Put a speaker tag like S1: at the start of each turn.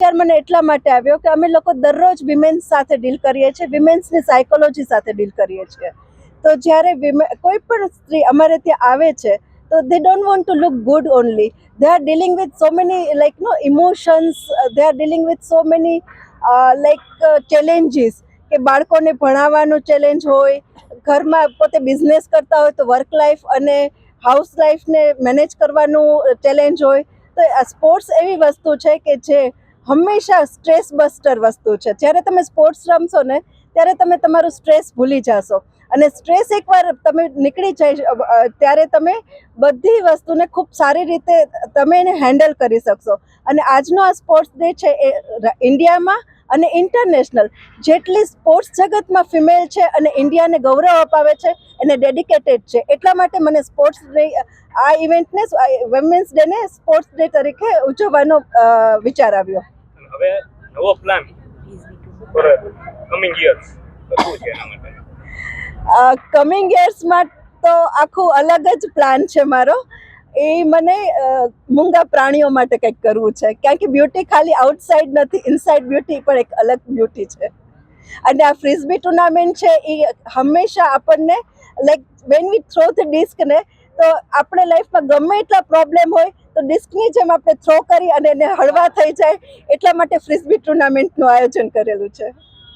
S1: વિચાર મને એટલા માટે આવ્યો કે અમે લોકો દરરોજ વિમેન્સ સાથે ડીલ કરીએ છીએ વિમેન્સની સાયકોલોજી સાથે ડીલ કરીએ છીએ. તો જ્યારે વિમે કોઈ પણ સ્ત્રી અમારે ત્યાં આવે છે, તો they don't want to look good only they are dealing with so many like no emotions they are dealing with so many like challenges કે બાળકોને ભણાવવાનું ચેલેન્જ હોય, ઘરમાં પોતે બિઝનેસ કરતા હોય તો વર્ક લાઈફ અને હાઉસ લાઈફને મેનેજ કરવાનું ચેલેન્જ હોય. તો સ્પોર્ટ્સ એવી વસ્તુ છે કે જે હંમેશા સ્ટ્રેસ બસ્ટર વસ્તુ છે. જ્યારે તમે સ્પોર્ટ્સ રમશો ને, ત્યારે તમે તમારું સ્ટ્રેસ ભૂલી જશો. અને સ્ટ્રેસ એકવાર તમે નીકળી જાય ત્યારે તમે બધી વસ્તુને ખૂબ સારી રીતે તમે એને હેન્ડલ કરી શકશો. અને આજનો આ સ્પોર્ટ્સ ડે છે એ ઇન્ડિયામાં અને ઇન્ટરનેશનલ જેટલી સ્પોર્ટ્સ જગતમાં ફિમેલ છે અને ઇન્ડિયાને ગૌરવ અપાવે છે, એને ડેડિકેટેડ છે. એટલા માટે મને સ્પોર્ટ્સ ડે આ ઇવેન્ટને વિમેન્સ ડેને સ્પોર્ટ્સ ડે તરીકે ઉજવવાનો વિચાર આવ્યો.
S2: હવે નવો પ્લાન ફોર કમિંગ યર્સ શું છે એના માટે?
S1: કમિંગ યર્સમાં તો આખું અલગ જ પ્લાન છે મારો. એ મને મૂંગા પ્રાણીઓ માટે કંઈક કરવું છે. કારણ કે બ્યુટી ખાલી આઉટસાઇડ નથી ઇનસાઇડ બ્યુટી પણ એક અલગ બ્યુટી છે. અને આ ફ્રિઝબી ટુર્નામેન્ટ છે, એ હંમેશા આપણને like when we throw the disc ને, તો આપણે લાઈફમાં ગમે એટલા પ્રોબ્લેમ હોય તો ડિસ્કની જેમ આપણે થ્રો કરી અને એને હળવા થઈ જાય, એટલા માટે ફ્રિઝબી ટુર્નામેન્ટનું આયોજન કરેલું છે.